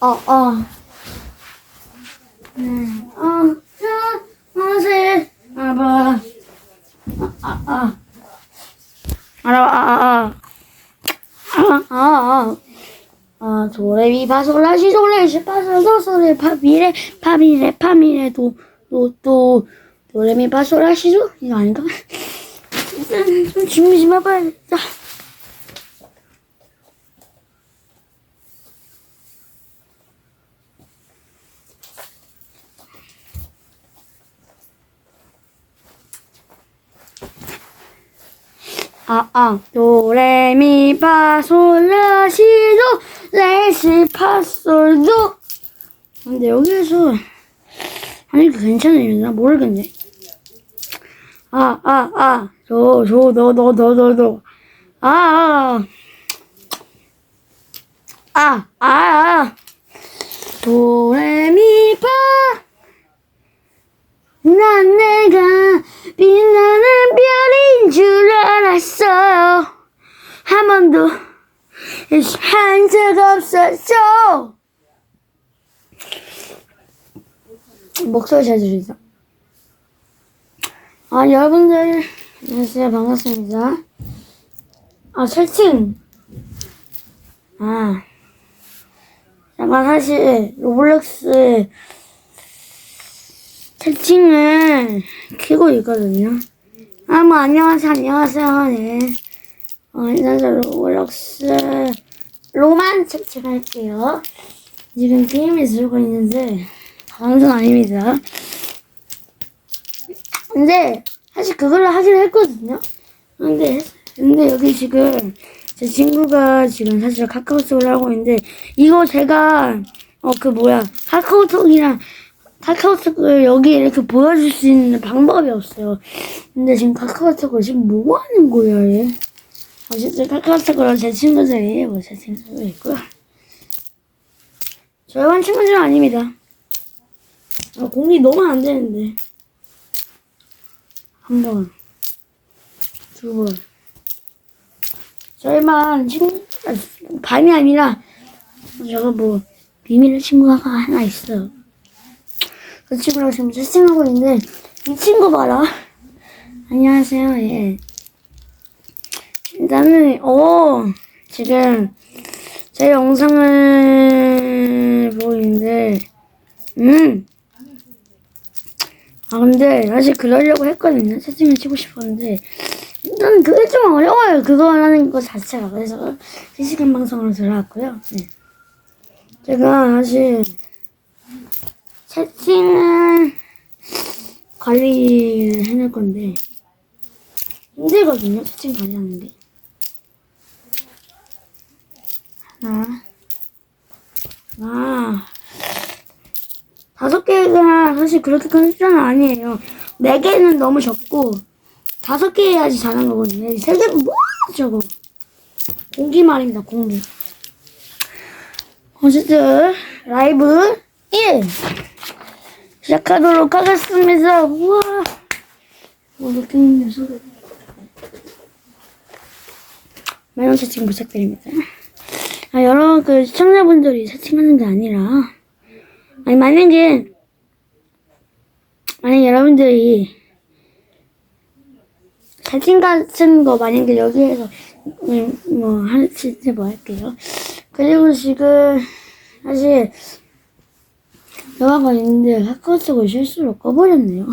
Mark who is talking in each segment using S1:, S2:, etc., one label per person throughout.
S1: 어, 어. 음, 어, 어, 어세, 아봐. 아, 아, 아. 알아, 아, 아, 아. 아, 아, 아. 아, 도레미 파솔라시 솔레시 파솔도 솔레 파미레 파미레 파미레 도, 도, 도, 도레미 파솔라시 도? 이거 아닌가? 좀 준비 좀 해봐야겠다. 아, 아, 도레미파솔라시도 레시파솔도 근데 여기에서 하니까 괜찮아요. 나 모르겠네. 아, 아, 아, 저, 저, 너, 너, 너, 너, 너. 아, 아, 아, 아, 아. 도레미파. 난 내가 빛나는 별 인 줄 알았어요. 한 번도 한 적 없었어. 목소리 잘 들리죠? 아, 여러분들, 안녕하세요. 반갑습니다. 아, 채팅. 아, 제가 사실 로블록스 채팅을 키고 있거든요. 아, 뭐, 안녕하세요, 안녕하세요, 네. 어, 일단 저 로블록스 로만 채팅할게요. 지금 게임을 들고 있는데, 방송 아닙니다. 근데, 사실 그걸로 하기로 했거든요. 근데, 근데 여기 지금, 제 친구가 지금 사실 카카오톡을 하고 있는데, 이거 제가, 어, 그 뭐야, 카카오톡이랑, 카카오톡을 여기 이렇게 보여줄 수 있는 방법이 없어요. 근데 지금 카카오톡을 지금 뭐 하는 거야, 얘? 어쨌든 카카오톡으로 제 친구들이 뭐 제 친구도 있고요. 저만 친구들은 아닙니다. 아, 공이 너무 안 되는데. 한 번, 두 번. 저희만 친, 아, 반이 아니라, 저거 뭐, 비밀의 친구가 하나 있어요. 그 친구랑 지금 채팅하고 있는데, 이 친구 봐라. 안녕하세요, 예. 일단은, 오, 지금, 제 영상을 보고 있는데, 음. 아, 근데, 사실 그러려고 했거든요. 채팅을 치고 싶었는데, 일단 그게 좀 어려워요. 그거 하는 거 자체가. 그래서, 실시간 방송으로 들어왔고요. 네. 제가 사실, 채팅을 관리를 해낼 건데, 힘들거든요. 채팅 관리하는 게. 하나, 하나, 다섯 개가 사실 그렇게 큰 숫자는 아니에요. 네 개는 너무 적고, 다섯 개 해야지 잘한 거거든요. 세 개는 뭐 저거. 공기 말입니다, 공기. 어쨌든, 라이브 1! 시작하도록 하겠습니다. 우와. 뭐, 있는 소리. 많은 채팅 부탁드립니다. 아, 여러 그 시청자분들이 채팅하는 게 아니라, 아니, 만약에, 만약에 여러분들이 채팅 같은 거 만약에 여기에서, 음, 뭐, 하실 때뭐 할게요. 그리고 지금, 사실, 영화가 있는데 카카오톡을 실수로 꺼버렸네요.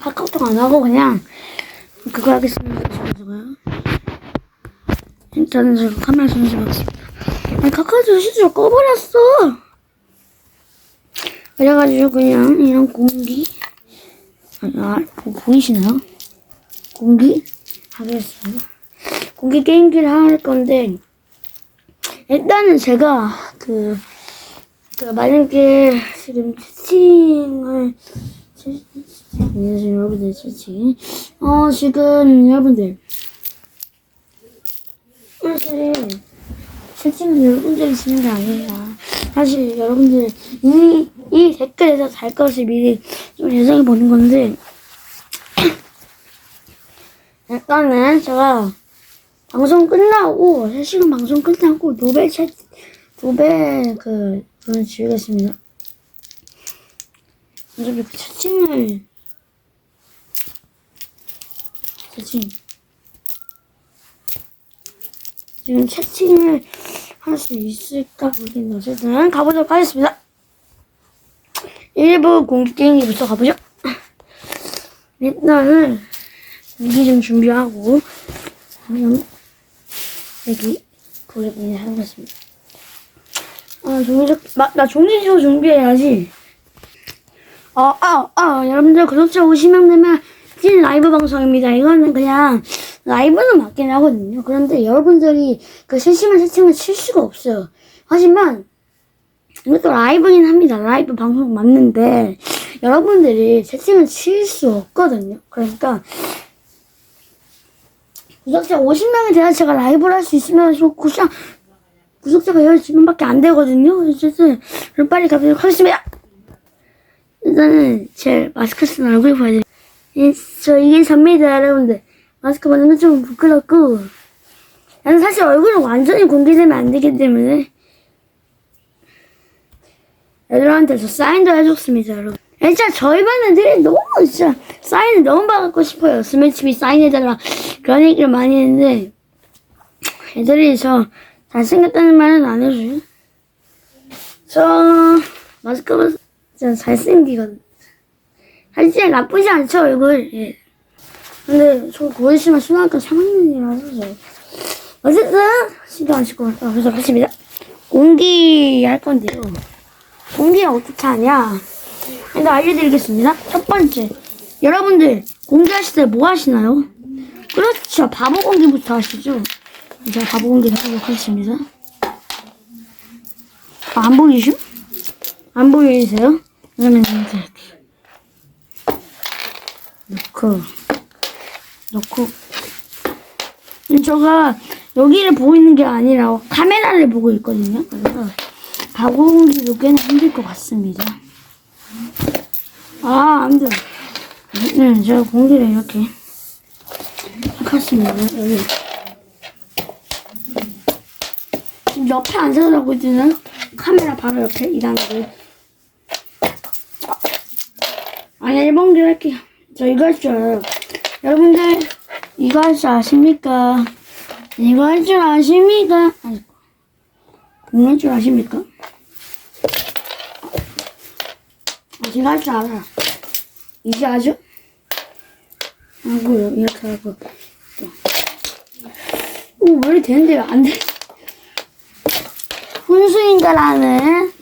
S1: 카카오톡 안 하고 그냥 그거 하겠습니다. 저거요. 일단은 제가 카메라 전시하겠습니다. 아니 카카오톡 실수로 꺼버렸어. 그래가지고 그냥 이런 공기 아, 보, 보이시나요? 공기 하겠습니다. 공기 게임기를 할 건데 일단은 제가 그그 만약에 지금 채팅을 채- 안녕하세요 여러분들. 채팅. 어 지금 여러분들. 사실 채팅은 여러분들이 쓰는 게 아니라 사실 여러분들 이, 이 댓글에서 달 것을 미리 좀 예상해 보는 건데 일단은 제가 방송 끝나고 3시간 방송 끝나고 노벨 책 노벨 그 그걸 지우겠습니다. 어차피 그 채팅을 채팅 지금 채팅을 할 수 있을까 모르겠는데 어쨌든 가보도록 하겠습니다. 1부 공기 게임기부터 가보죠. 일단은 공기 좀 준비하고 여기 보내보내 하겠습니다. 아 종이적 나 종이지도 준비해야지. 아, 아, 아, 여러분들 구독자 50명 되면 찐 라이브 방송입니다. 이거는 그냥 라이브는 맞긴 하거든요. 그런데 여러분들이 그 실시간 채팅을 칠 수가 없어요. 하지만 이것도 라이브긴 합니다. 라이브 방송 맞는데 여러분들이 채팅을 칠 수 없거든요. 그러니까 구독자 50명이 돼야 제가 라이브를 할 수 있으면 저 구독자 구독자가 10명밖에 안 되거든요. 어쨌든 그럼 빨리 가보도록 하겠습니다. 일단은 제 마스크 쓴 얼굴 보여드릴게요. 이- 저 이게 접니다 여러분들. 마스크 벗는 건 좀 부끄럽고 나는 사실 얼굴은 완전히 공개되면 안 되기 때문에 애들한테 저 사인도 해줬습니다 여러분. 진짜 저희 반 애들이 너무 진짜 사인을 너무 받고 싶어요. 스매치비 사인해달라 그런 얘기를 많이 했는데 애들이 저 잘생겼다는 말은 안 해줘요. 저 마스크 벗 진짜 잘생기거든. 사실 나쁘지 않죠 얼굴. 예. 근데 저 보이시면 초등학교 3학년이라서 어쨌든 신경 안 쓰고 그래서 하십니다. 공기 할 건데요. 공기는 어떻게 하냐? 일단 알려드리겠습니다. 첫 번째, 여러분들 공기하실 때 뭐 하시나요? 그렇죠, 바보 공기부터 하시죠. 제가 바보 공기 해보도록 하겠습니다. 아, 안 보이시죠? 안 보이세요? 그러면 이제 넣고 넣고 제가 여기를 보고 있는 게 아니라 카메라를 보고 있거든요. 그래서 가공기도 꽤나 힘들 것 같습니다. 아, 안 돼. 네, 제가 공기를 이렇게 켰습니다. 여기. 지금 옆에 앉아라고 있는 카메라 바로 옆에 이 단계. 아니, 1번기 할게요. 저 이거 할 줄 알아요. 여러분들, 이거 할 줄 아십니까? 이거 할 줄 아십니까? 아니, 이거 할줄 아십니까? 아, 제가 할 줄 알아. 이제 아죠? 하고요, 이렇게 하고. 또. 오, 왜 이렇게 되는데요? 안 돼. 훈수인가라는,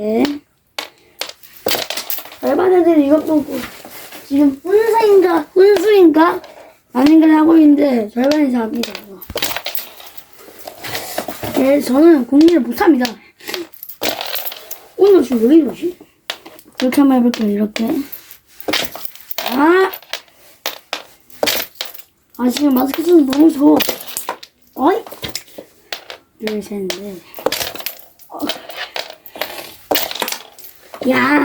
S1: 예. 열반 애들이 이것 보고, 지금 훈수인가, 훈수인가? 라는 걸 하고 있는데, 절반이 잡니다. 이거. 예, 저는 공리를 못합니다. 오늘 지금 왜 이러지? 이렇게 한번 해볼게요, 이렇게. 아! 아, 지금 마스크 쓰는 너무 더워. 어이? 둘, 셋, 넷. 야!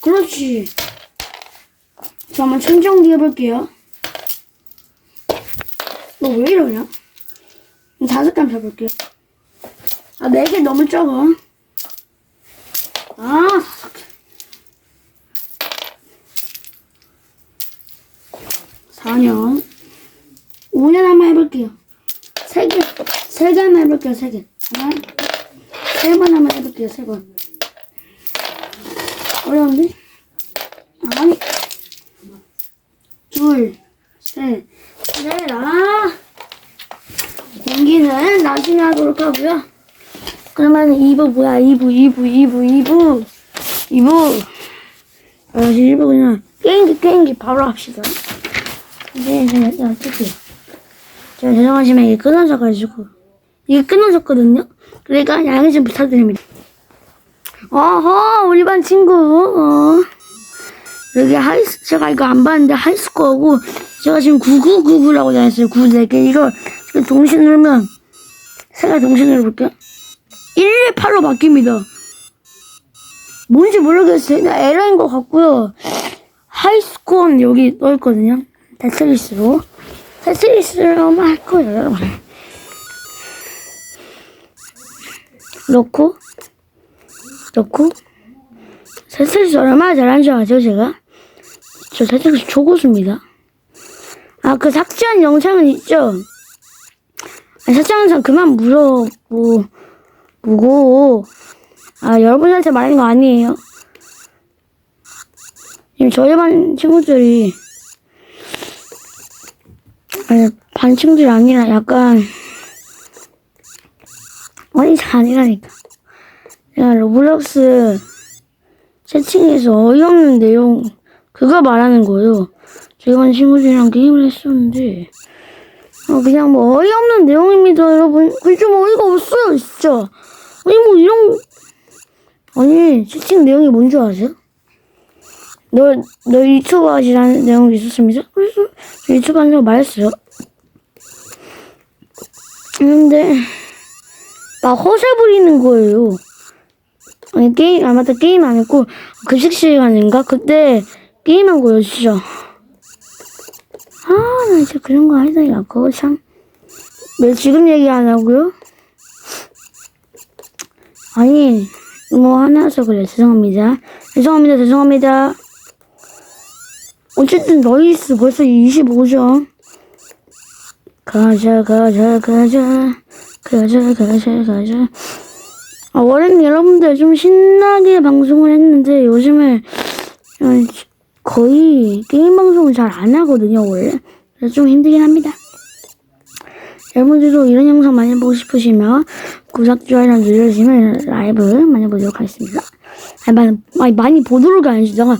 S1: 그렇지. 저 한번 청정기 해볼게요. 너 왜 이러냐? 다섯 칸 해볼게요. 아, 네 개 너무 적어. 아, 다섯 개. 4년. 5년 한번 해볼게요. 세 개, 세개 한번 해볼게요, 세 개. 하나, 세번 한번 해볼게요, 세 번. 어려운데? 아니. 둘, 셋, 넷, 아. 공기는 나중에 하도록 하고요. 그러면 2부 뭐야? 2부, 2부, 2부, 2부. 2부. 어, 1부 그냥 게임기, 게임기 바로 합시다. 네, 네, 네, 어떡해요. 제가 죄송하지만 이게 끊어져가지고. 이게 끊어졌거든요? 그러니까 양해 좀 부탁드립니다. 어허, 우리 반 친구, 어. 여기 하이스, 제가 이거 안 봤는데 하이스코어고, 제가 지금 9999라고 다녔어요. 94개. 이거, 지금 동시 누르면, 세가 동시 누르볼게요. 118로 바뀝니다. 뭔지 모르겠어요. 그냥 에러인 것 같고요. 하이스코어는 여기 떠있거든요. 데트리스로. 테트리스로만 할 거예요, 여러분. 넣고, 넣고, 테트리스 얼마나 잘하는 줄 아죠, 제가? 저 테트리스 초고수입니다. 아, 그 삭제한 영상은 있죠? 아, 삭제한 영상 그만 물어보, 보고, 아, 여러분한테 말하는 거 아니에요. 지금 저희 반 친구들이, 아니, 반 친구들이 아니라 약간, 아니, 아니라니까. 내가 로블록스 채팅에서 어이없는 내용, 그거 말하는 거예요. 반 친구들이랑 게임을 했었는데, 어, 그냥 뭐 어이없는 내용입니다, 여러분. 그게 좀 어이가 없어요, 진짜. 아니, 뭐 이런, 아니, 채팅 내용이 뭔줄 아세요? 너, 너 유튜브 하시라는 내용이 있었습니다. 그래서 저 유튜브 한다고 말했어요. 근데, 막 허세 부리는 거예요. 아니, 게임, 아, 맞다, 게임 안 했고, 급식 시간인가? 그때 게임한 거예요, 진짜. 아, 나 진짜 그런 거 야, 그거 참. 왜 지금 얘기 안 하고요? 아니, 뭐 하나서 그래. 죄송합니다. 죄송합니다. 죄송합니다. 어쨌든 너희스 벌써 25점. 가자, 가자, 가자. 가자, 가자, 가자. 아, 원래는 여러분들 좀 신나게 방송을 했는데 요즘에 어, 거의 게임 방송을 잘 안 하거든요, 원래. 그래서 좀 힘들긴 합니다. 여러분들도 이런 영상 많이 보고 싶으시면 구독, 좋아요랑 눌러주시면 라이브 많이 보도록 하겠습니다. 아니, 많이, 아니, 많이 보도록. 내가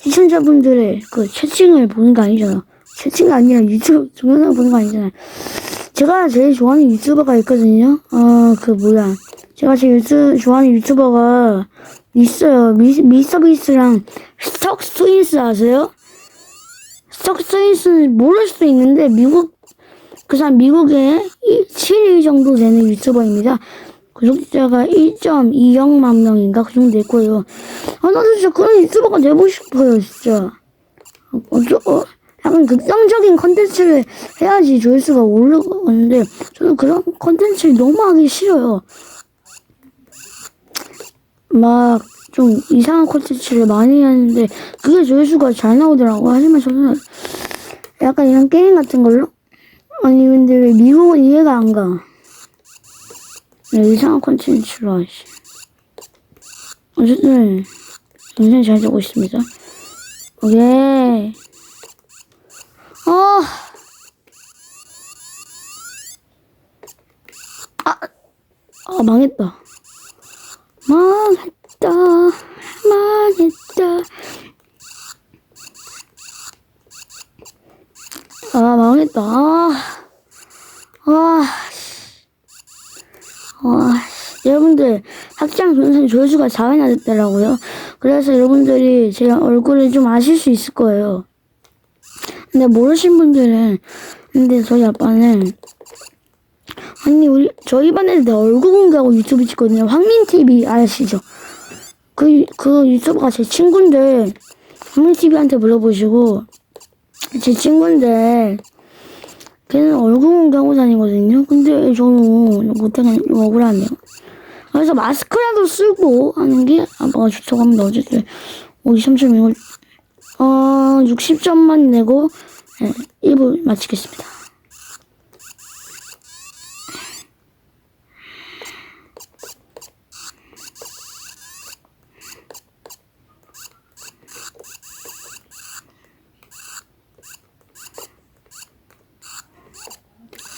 S1: 시청자분들의 그 채팅을 보는 거 아니잖아. 채팅이 아니라 유튜브 동영상 보는 거 아니잖아요. 제가 제일 좋아하는 유튜버가 있거든요. 어, 그 뭐야. 제가 제일 유튜, 좋아하는 유튜버가 있어요. 미, 미스터비스랑 스톡 스윈스 아세요? 스톡 스윈스는 모를 수도 있는데 미국 그 사람 미국에 7위 정도 되는 유튜버입니다. 구독자가 1.20만 명인가 그 정도 될 거예요. 아 나도 진짜 그런 유튜버가 되고 싶어요 진짜. 어, 저, 어, 약간 극성적인 컨텐츠를 해야지 조회수가 오르는데 저는 그런 컨텐츠를 너무 하기 싫어요. 막 좀 이상한 콘텐츠를 많이 하는데 그게 조회수가 잘 나오더라고. 하지만 저는 약간 이런 게임 같은 걸로 아니 근데 왜 미국은 이해가 안 가? 왜 이상한 콘텐츠로 하지? 어쨌든 굉장히 잘 되고 있습니다. 오케이. 아, 아, 아 망했다. 망했다. 망했다. 아, 망했다. 아, 아, 아, 여러분들, 학장 동영상 조회수가 4회나 됐더라고요. 그래서 여러분들이 제 얼굴을 좀 아실 수 있을 거예요. 근데 모르신 분들은, 근데 저희 아빠는, 아니, 우리, 저희 반에 내 얼굴 공개하고 유튜브 찍거든요. 황민TV 아시죠? 그, 그 유튜버가 제 친구인데, 황민TV한테 물어보시고, 제 친구인데 걔는 얼굴 공개하고 다니거든요. 근데 저는 못하게 억울하네요. 그래서 마스크라도 쓰고 하는 게 아빠가 좋다고 합니다. 어쨌든 53점 이거 어 60점만 내고 네, 1부 마치겠습니다.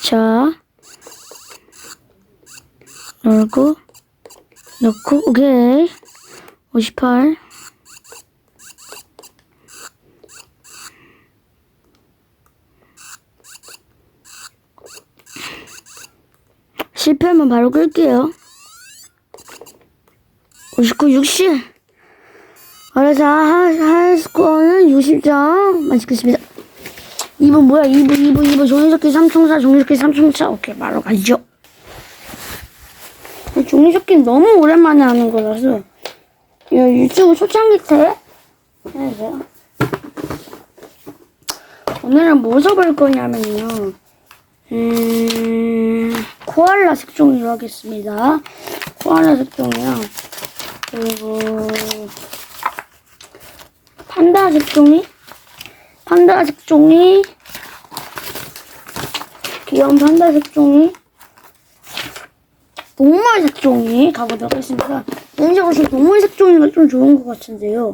S1: 자, 넣고, 넣고, 오케이. 58. 실패하면 바로 끌게요. 59, 60. 그래서 할, 할 스코어는 60점. 마치겠습니다. 2번 뭐야? 2부, 2부, 2부. 종이접기 삼총사, 종이접기 삼총사. 오케이, 바로 가시죠. 종이접기는 너무 오랜만에 하는 거라서. 이거 유튜브 초창기 때 돼요. 오늘은 뭐 접을 거냐면요. 음, 코알라 색종이로 하겠습니다. 코알라 색종이요. 그리고, 판다 색종이? 판다 색종이? 귀여운 판다 색종이? 동물 색종이 가보도록 하겠습니다. 저 동물 색종이가 좀 좋은 것 같은데요.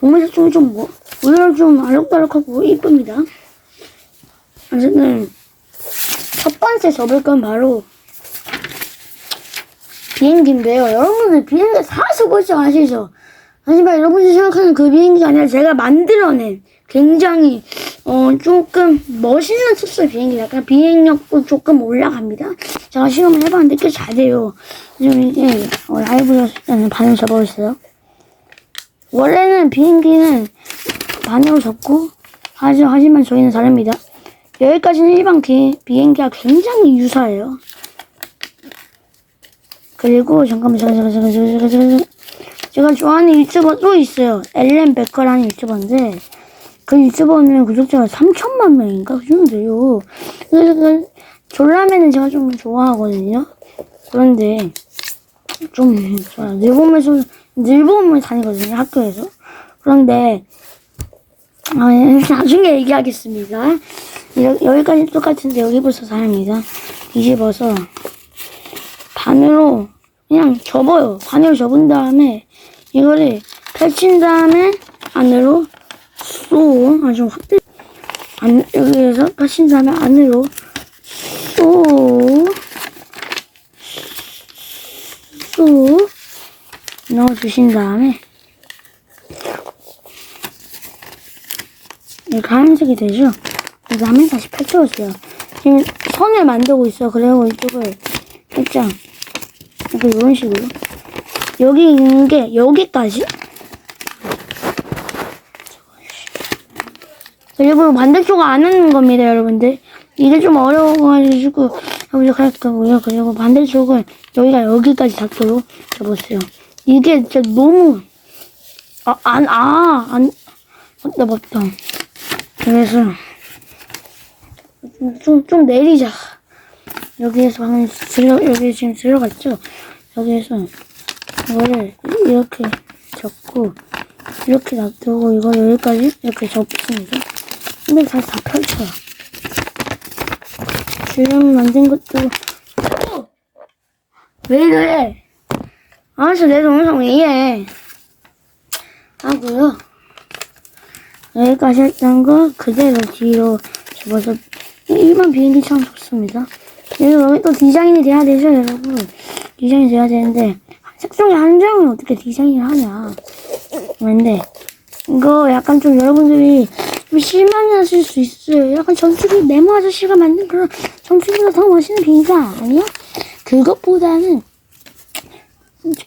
S1: 동물 색종이 좀 뭐, 오히려 좀 알록달록하고 이쁩니다. 어쨌든 첫 번째 접을 건 바로 비행기인데요. 여러분들 비행기 사서 볼지 아시죠? 하지만 여러분들이 생각하는 그 비행기가 아니라 제가 만들어낸 굉장히 어 조금 멋있는 특수 비행기 약간 비행력도 조금 올라갑니다. 제가 시험을 해봤는데 꽤 잘 돼요. 지금 이제 어, 라이브에서 일단은 반을 접어있어요. 원래는 비행기는 반으로 접고 하지, 하지만 저희는 다릅니다. 여기까지는 일반 비, 비행기와 굉장히 유사해요. 그리고 잠깐만 잠깐만 잠깐만 잠깐만 잠깐만 잠깐만 제가 좋아하는 유튜버 또 있어요. 엘렌 베커라는 유튜버인데 그 유튜버는 구독자가 3천만 명인가 그 정도예요. 그래서 그 졸라맨은 제가 좀 좋아하거든요. 그런데 좀 늘보면서 늘보면 다니거든요 학교에서. 그런데 아, 나중에 얘기하겠습니다. 여, 여기까지 똑같은데 여기부터 다릅니다. 뒤집어서 반으로 그냥 접어요. 반으로 접은 다음에 이거를 펼친 다음에 안으로 쏙 아주 확대 안 여기에서 펼친 다음에 안으로 쏙 쏙 넣어주신 다음에 이렇게 하얀색이 되죠? 그 다음에 다시 펼쳐주세요. 지금 선을 만들고 있어. 그리고 이쪽을 살짝 이렇게 이런 식으로 여기 있는 게 여기까지 그리고 반대쪽 안 하는 겁니다, 여러분들. 이게 좀 어려워가지고 여기서 할 거고요. 그리고 반대쪽은 여기가 여기까지 닿도록 접었어요. 이게 진짜 너무 아, 안, 아, 안, 맞다, 맞다. 그래서 좀, 좀 내리자. 여기에서 방금 들어, 여기 지금 들어갔죠? 여기에서 이거를 이렇게 접고, 이렇게 놔두고, 이거 여기까지 이렇게 접습니다. 근데 다시 다 펼쳐요. 지금 만든 것도, 어! 왜 이래? 아, 저 내 동영상 왜 이래? 하고요. 여기까지 했던 거 그대로 뒤로 접어서 일반 비행기처럼 좋습니다. 그리고 여기 또 디자인이 돼야 되죠, 여러분. 디자인이 돼야 되는데 색종이 한 장은 어떻게 디자인을 하냐. 근데 이거 약간 좀 여러분들이 좀 실망하실 수 있어요. 약간 전투기 네모 아저씨가 만든 그런 전투기보다 더 멋있는 비행기 아니야? 그것보다는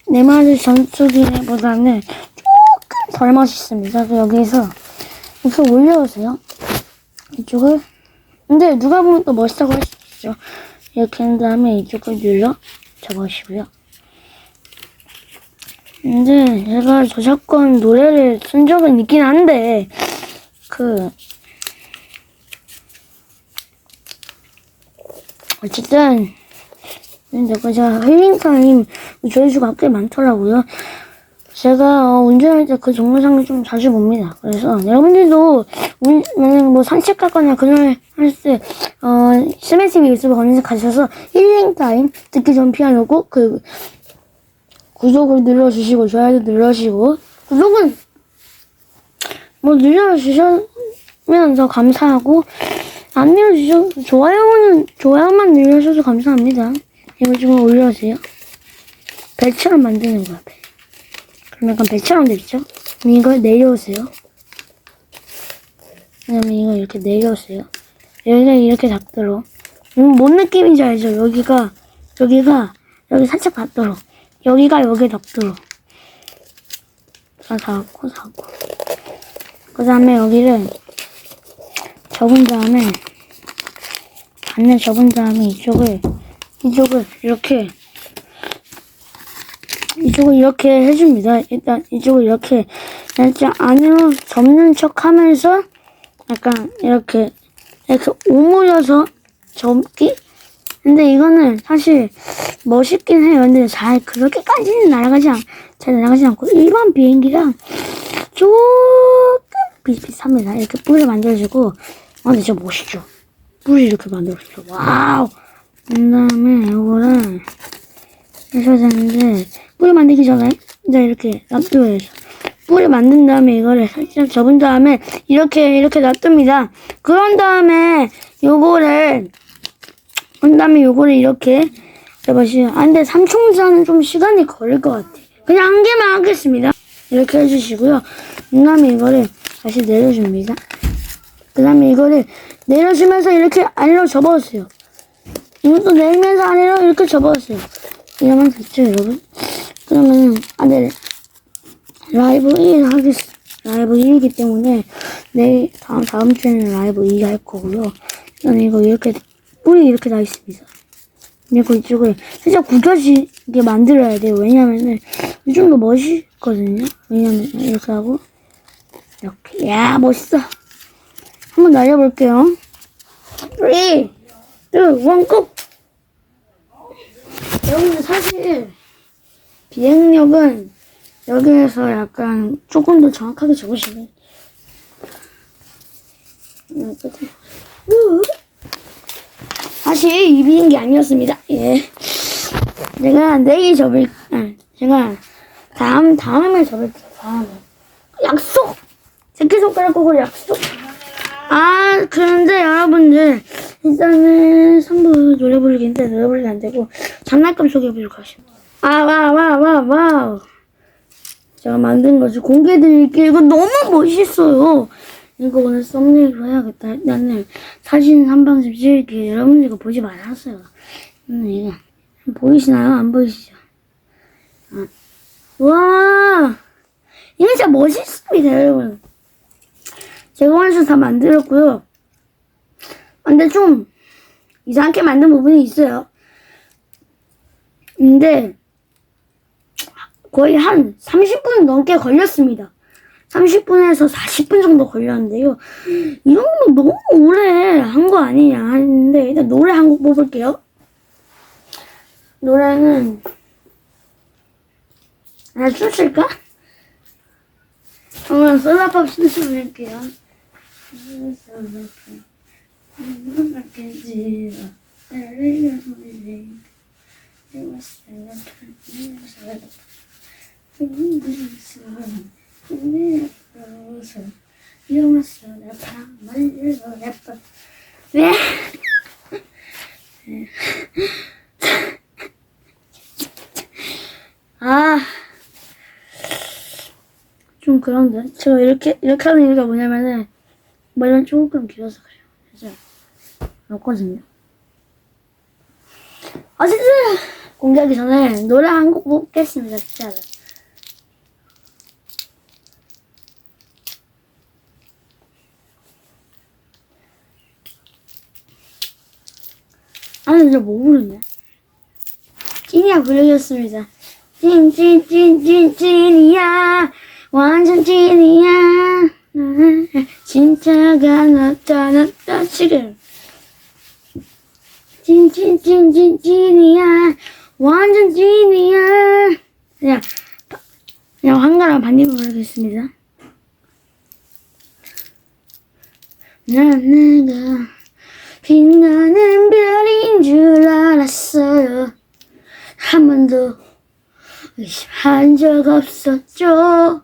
S1: 네모 아저씨 전투기보다는 조금 덜 멋있습니다. 그래서 여기서 우선 올려주세요. 이쪽을. 근데 누가 보면 또 멋있다고 할 수 있죠. 이렇게 한 다음에 이쪽을 눌러 잡으시고요. 근데 제가 저작권 노래를 쓴 적은 있긴 한데, 그, 어쨌든, 근데 그 제가 힐링타임 조회수가 꽤 많더라고요. 제가 어, 운전할 때그 동영상을 좀 자주 봅니다. 그래서 여러분들도 운, 만약 뭐 산책 가거나 그날 할때 어, 스매시비 유튜브 검색하셔서 힐링 타임 듣기 전 피아노고 그 구독을 눌러주시고 좋아요 눌러주시고 구독은 뭐더 감사하고 안 눌러주셔도 좋아요는 좋아요만 눌러주셔도 감사합니다. 이거 좀 올려주세요. 배처럼 만드는 거야. 배. 그럼 약간 배처럼? 그럼 이걸 내려오세요. 그다음에 이거 이렇게 내려오세요. 여기가 이렇게 닿도록. 음, 뭔 느낌인지 알죠? 여기가, 여기가, 여기 살짝 닿도록. 여기가 여기에 닿도록. 다 닿고, 닿고. 그 다음에 여기를 접은 다음에, 반을 접은 다음에 이쪽을, 이쪽을 이렇게 이쪽을 이렇게 해줍니다. 일단 이쪽을 이렇게 살짝 안으로 접는 척 하면서 약간 이렇게 이렇게 오므려서 접기? 근데 이거는 사실 멋있긴 해요. 근데 잘 그렇게까지는 날아가지 않, 잘 날아가지 않고 일반 비행기랑 조금 비슷비슷합니다. 이렇게 뿔을 만들어주고 아 근데 진짜 멋있죠. 뿔이 이렇게 만들어졌어. 와우. 그 다음에 이거를 해줘야 되는데 뿔을 만들기 전에 이제 이렇게 놔둬야죠. 뿔을 만든 다음에 이거를 살짝 접은 다음에 이렇게 이렇게 놔둡니다. 그런 다음에 요거를 그 다음에 요거를 이렇게 해보시죠. 아 근데 삼총사는 좀 시간이 걸릴 것 같아. 그냥 한 개만 하겠습니다. 이렇게 해주시고요. 그 다음에 이거를 다시 내려줍니다. 그 다음에 이거를 내려주면서 이렇게 아래로 접어주세요. 이것도 내리면서 아래로 이렇게 접어주세요. 이러면 됐죠, 여러분? 그러면은, 아, 네. 라이브 1 하겠, 라이브 1이기 때문에, 내일, 다음, 다음 주에는 라이브 2 할 거고요. 저는 이거 이렇게, 뿔이 이렇게 나 있습니다. 그리고 이쪽을 살짝 구겨지게 만들어야 돼요. 왜냐면은, 좀더 멋있거든요. 왜냐면, 이렇게 하고, 이렇게. 야, 멋있어. 한번 날려볼게요. 3, 2, 1, 고! 여러분 사실 비행력은 여기에서 약간 조금 더 정확하게 적으시면. 사실 이 비행기 아니었습니다. 예. 제가 내일 접을, 아, 제가 다음, 다음에 접을게요. 다음에. 약속! 새끼손가락 꼭 약속! 아, 그런데 여러분들, 일단은 3부 노래 부르기인데 노래 부르기 안 되고, 장난감 소개해 보도록 하시죠. 아, 와, 와, 와, 와. 제가 만든 거지. 공개 드릴게요. 이거 너무 멋있어요. 이거 오늘 썸네일로 해야겠다. 일단은 사진 한방좀 찍을게요. 여러분 이거 보지 말았어요. 음, 이거. 보이시나요? 안 보이시죠? 아. 와! 이거 진짜 멋있습니다, 여러분. 제가 원수 다 만들었고요. 아, 근데 좀 이상하게 만든 부분이 있어요. 근데 거의 한 30분 넘게 걸렸습니다. 30분에서 40분 정도 걸렸는데요. 이 정도 너무 오래 한 거 아니냐 하는데 일단 노래 한 곡 뽑을게요. 노래는 아 춤출까? 한번 솔라팝 춤출게요. 네. 아, 좀 그런데 제가 이렇게 이렇게 하는 이유가 뭐냐면은 머리가 조금 길어서 그래요. 그래서 없거든요. 어쨌든 공개하기 전에 노래 한 곡 뽑겠습니다. 진짜로. 아니 이제 뭐 부르냐? 찐이야 부르겠습니다. 찐 찐 찐 찐 찐이야 완전 찐이야 진짜가 나타났다 지금 찐이야 완전 찐이야 그냥 그냥 한가랑 반입을 부르겠습니다. 난 내가 빛나는 별인 줄 알았어요. 한 번도 의심한 적 없었죠.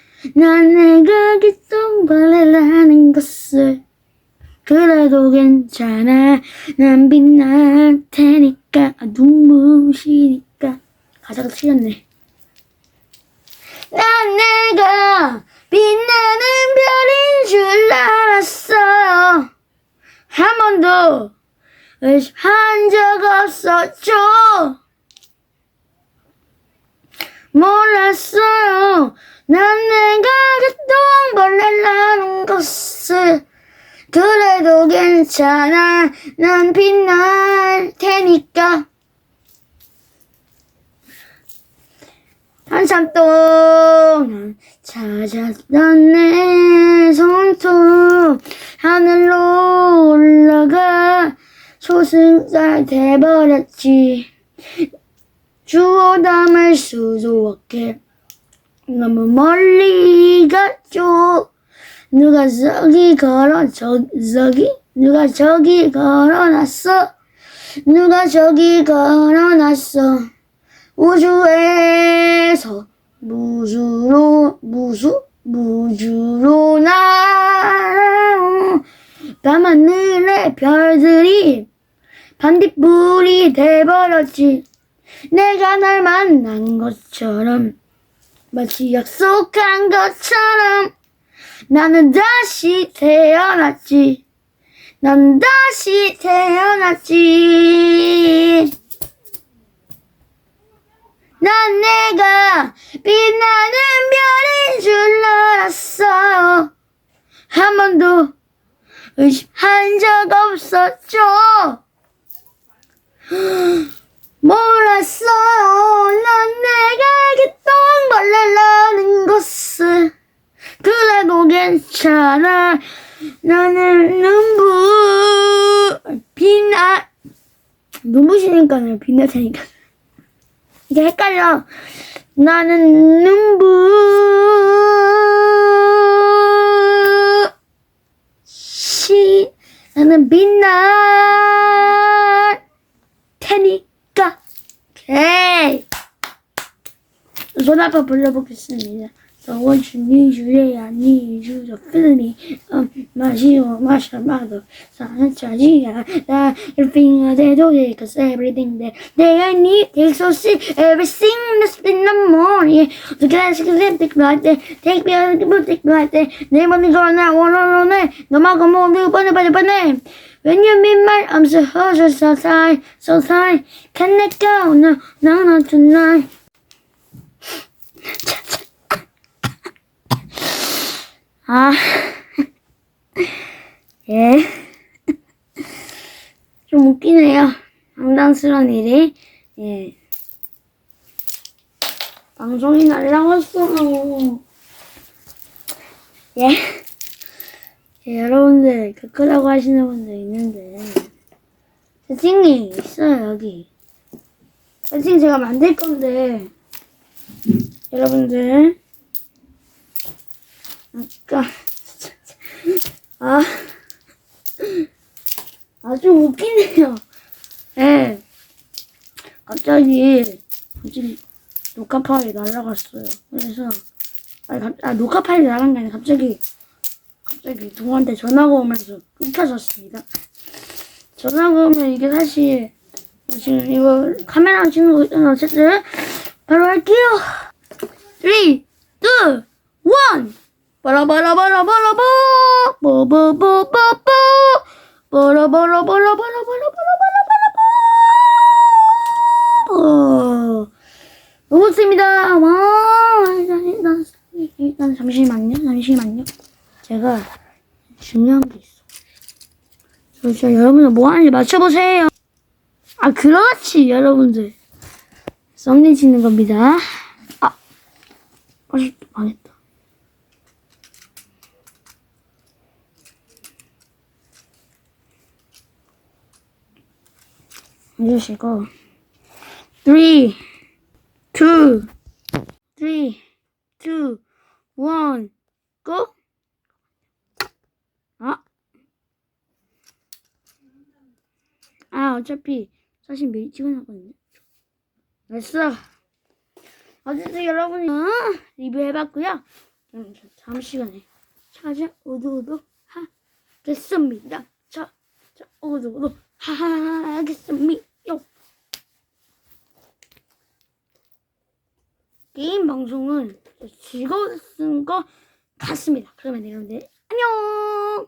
S1: 난 내가 깃동벌레라는 것을. 그래도 괜찮아. 난 빛날 테니까. 아, 눈부시니까. 가사가 틀렸네. 난 내가 빛나는 별인 줄 알았어요. 한 번도 의심한 적 없었죠. 몰랐어요. 난 내가 개똥벌레라는 것을. 그래도 괜찮아. 난 빛날 테니까. 한참 동안 찾았던 내 손톱 하늘로 올라가 소승살 돼버렸지 주워 담을 수도 없게 너무 멀리 갔죠 누가 저기 걸어 저, 저기? 누가 저기 걸어놨어? 누가 저기 걸어놨어? 우주에서 무주로 무수 무주로 날아온 밤하늘의 별들이 반딧불이 돼버렸지. 내가 널 만난 것처럼 마치 약속한 것처럼 나는 다시 태어났지 난 다시 태어났지 난 내가 빛나는 별인 줄 알았어요. 한 번도 의심한 적 없었죠. 몰랐어요. 난 내가 개똥벌레라는 것을. 그래도 괜찮아. 나는 눈부, 빛나, 눈부시니까는 빛날 테니까. 이게 헷갈려. 나는 눈부 시 나는 빛날 테니 까. 오케이. 손 아파 불러보겠습니다. So what you need you, I need you to fill me up my zero, my shamado. Everything they do it, cause everything that they I need, they so sick. Everything that's in the morning. The glass is epic like that. Take me out of the boutique like that. They want me going out one on that. No more, come on, do bunny, bunny, bunny. When you meet my I'm so hurt, so tired, so tired. Can I go? No, no, not tonight. 아, 예. 좀 웃기네요. 황당스러운 일이. 예. 방송이 날라갔어. 예. 예, 여러분들, 그크라고 하시는 분들 있는데. 세팅이 있어요, 여기. 세팅 제가 만들 건데. 여러분들. 아까 아 아주 웃기네요. 예. 갑자기 뭐지 녹화 파일이 날라갔어요. 그래서 아니, 갑, 아 녹화 파일이 나간 게 아니라 갑자기 갑자기 동한테 전화가 오면서 끊겨졌습니다. 전화가 오면 이게 사실 지금 이거 카메라 찍는 거 있잖아. 어쨌든 바로 할게요. 3, 2, 1 바라바라바라바라바. 뭐뭐뭐뭐뭐 바라바라바라바라바라바라바라바 로봇입니다 와 일단 일단 잠시만요 잠시만요 제가 중요한 게 있어 저 진짜 여러분들 뭐 하는지 맞춰보세요 아 그렇지 여러분들 썸네일 짓는 겁니다 아 아쉽다 망했다 해주시고. 3 2 3 2 1 고! 아! 아 어차피 사실 미리 찍어놨거든요. 됐어. 어쨌든 여러분이. 어, 리뷰해봤고요. 저 다음 시간에 찾아오도록 하겠습니다. 자, 자 오도록 하겠습니다 게임 방송은 즐거웠으니까 같습니다. 그러면 여러분들 안녕.